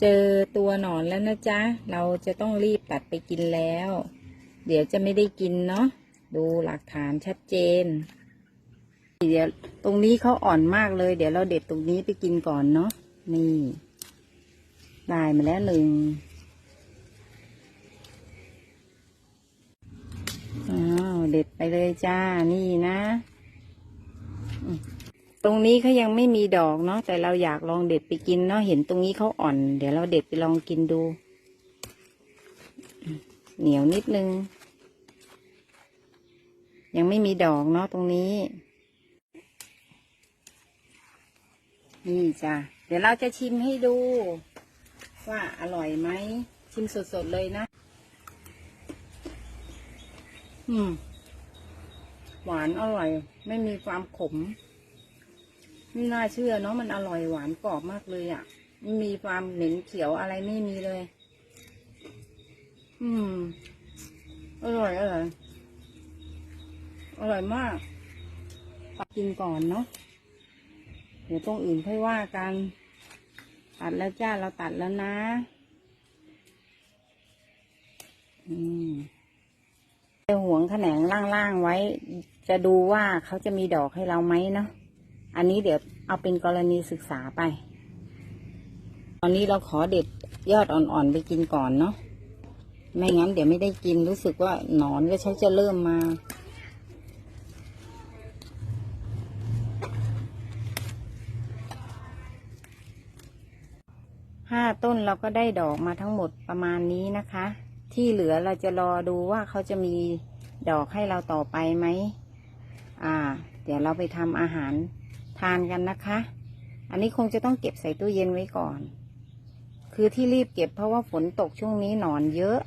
เจอตัวหนอนแล้วนะจ๊ะ เราจะต้องรีบตัดไปกินแล้ว เดี๋ยวจะไม่ได้กินเนาะ ดูหลักฐานชัดเจน เดี๋ยวตรงนี้เขาอ่อนมากเลย เดี๋ยวเราเด็ดตรงนี้ไปกินก่อนเนาะ นี่ได้มาแล้วหนึ่งอ้าวเด็ดไปเลยจ้า นี่นะ ตรงนี้เขายังไม่มีดอกเนาะแต่เราอยากลองเด็ดไปกินเนาะเห็นตรงนี้เขาอ่อน เดี๋ยวเราเด็ดไปลองกินดู เหนียวนิดนึง ยังไม่มีดอกเนาะตรงนี้ นี่จ้ะเดี๋ยวเราจะชิมให้ดู ว่าอร่อยไหม ชิมสดๆเลยนะ อืม หวานอร่อย ไม่มีความขม ไม่น่าเชื่อเนาะมันอร่อยหวานกรอบมากเลยอะ่ะไม่มีความเหม็นเขียวอะไรไม่มีเลย อืม อร่อยอร่อยอร่อยมากกินก่อนเนาะเดี๋ยวตรงอื่นค่อยว่ากัน ตัดแล้วจ้าเราตัดแล้วนะ อืมจะหวงแขนงล่างๆไว้ จะดูว่าเขาจะมีดอกให้เราไหมเนาะ อันนี้เดี๋ยวเอาเป็นกรณีศึกษาไป ตอนนี้เราขอเด็ดยอดอ่อนๆไปกินก่อนเนาะ ไม่งั้นเดี๋ยวไม่ได้กินรู้สึกว่าหนอนก็ใช้จะเริ่มมา ห้าต้นเราก็ได้ดอกมาทั้งหมดประมาณนี้นะคะ ที่เหลือเราจะรอดูว่าเขาจะมีดอกให้เราต่อไปไหม อ่า เดี๋ยวเราไปทำอาหาร ทานกันนะคะ อันนี้คงจะต้องเก็บใส่ตู้เย็นไว้ก่อน คือที่รีบเก็บเพราะว่าฝนตกช่วงนี้หนอนเยอะ